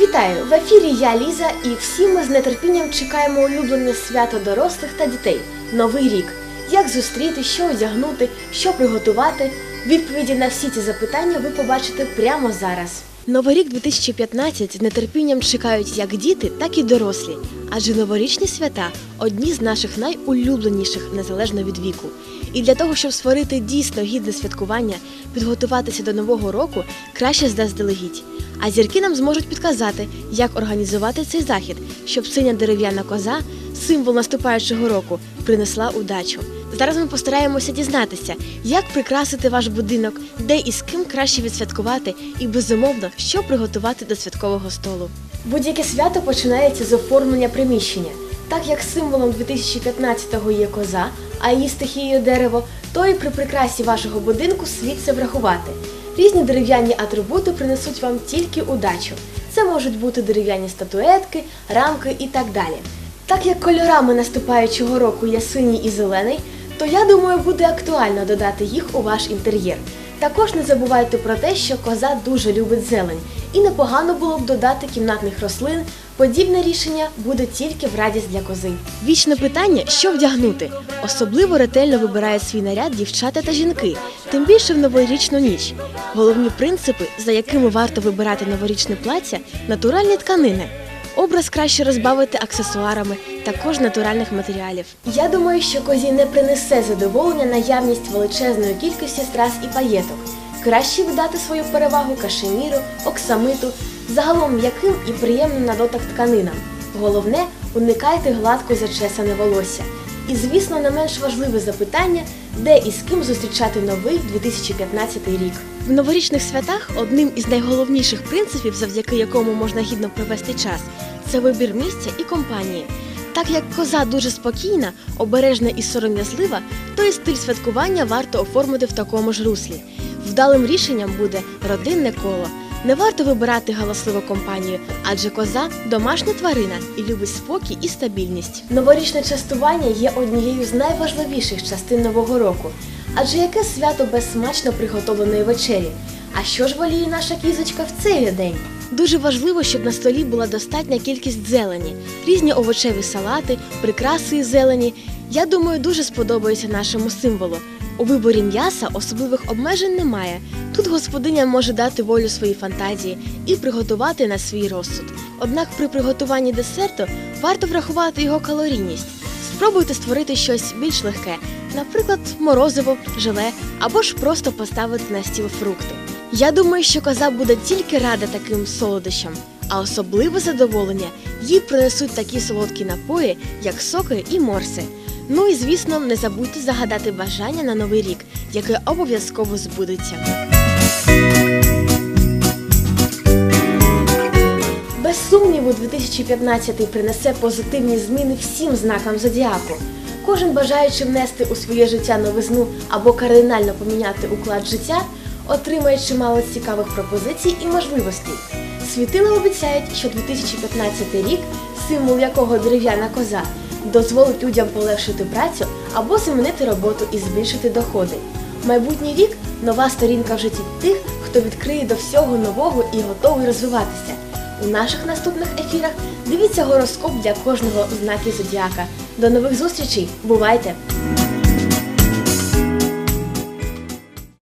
Вітаю! В ефірі я Ліза, і всі ми з нетерпінням чекаємо улюблене свято дорослих та дітей Новий рік. Як зустріти, що одягнути, що приготувати? Відповіді на всі ці запитання ви побачите прямо зараз. Новий рік 2015 з нетерпінням чекають як діти, так і дорослі. Адже новорічні свята одні з наших найулюбленіших незалежно від віку. І для того, щоб створити дійсно гідне святкування, підготуватися до нового року краще заздалегідь. А зірки нам зможуть підказати, як організувати цей захід, щоб синя дерев'яна коза, символ наступаючого року, принесла удачу. Зараз ми постараємося дізнатися, як прикрасити ваш будинок, де і з ким краще відсвяткувати, і безумовно, що приготувати до святкового столу. Будь-яке свято починається з оформлення приміщення. Так як символом 2015-го є коза, а її стихією дерево, то і при прикрасі вашого будинку слід це врахувати. Різні дерев'яні атрибути принесуть вам тільки удачу. Це можуть бути дерев'яні статуетки, рамки і так далі. Так як кольорами наступаючого року є синій і зелений, то я думаю, буде актуально додати їх у ваш інтер'єр. Також не забувайте про те, що коза дуже любить зелень, і непогано було б додати кімнатних рослин. Подібне рішення буде тільки в радість для кози. Вічне питання, що вдягнути. Особливо ретельно вибирають свій наряд дівчата та жінки, тим більше в новорічну ніч. Головні принципи, за якими варто вибирати новорічне плаття натуральні тканини. Образ краще розбавити аксесуарами, також натуральних матеріалів. Я думаю, що козі не принесе задоволення наявність величезної кількості страз і паєток. Краще віддати свою перевагу кашеміру, оксамиту, загалом м'яким і приємним на дотик тканинам. Головне, уникайте гладко зачесане волосся. І, звісно, не менш важливе запитання, де і з ким зустрічати новий 2015 рік. В новорічних святах одним із найголовніших принципів, завдяки якому можна гідно провести час, це вибір місця і компанії. Так як коза дуже спокійна, обережна і сором'язлива, то і стиль святкування варто оформити в такому ж руслі. Вдалим рішенням буде родинне коло. Не варто вибирати галасливу компанію, адже коза домашня тварина і любить спокій і стабільність. Новорічне частування є однією з найважливіших частин нового року. Адже яке свято без смачно приготовленої вечері? А що ж воліє наша кізочка в цей день? Дуже важливо, щоб на столі була достатня кількість зелені, різні овочеві салати, прикраси із зелені. Я думаю, дуже сподобається нашому символу. У виборі м'яса особливих обмежень немає. Тут господиня може дати волю своїй фантазії і приготувати на свій розсуд. Однак при приготуванні десерту варто врахувати його калорійність. Спробуйте створити щось більш легке, наприклад, морозиво, желе або ж просто поставити на стіл фрукти. Я думаю, що коза буде тільки рада таким солодощам, а особливе задоволення їй принесуть такі солодкі напої, як соки і морси. Ну і звісно, не забудьте загадати бажання на новий рік, яке обов'язково збудеться. Без сумніву, 2015 принесе позитивні зміни всім знакам зодіаку. Кожен бажаючи внести у своє життя новизну або кардинально поміняти уклад життя, отримає чимало цікавих пропозицій і можливостей. Світила обіцяють, що 2015 рік, символ якого дерев'яна коза, дозволить людям полегшити працю або змінити роботу і збільшити доходи. Майбутній рік нова сторінка в житті тих, хто відкриє до всього нового і готовий розвиватися. У наших наступних ефірах дивіться гороскоп для кожного знаки зодіака. До нових зустрічей! Бувайте!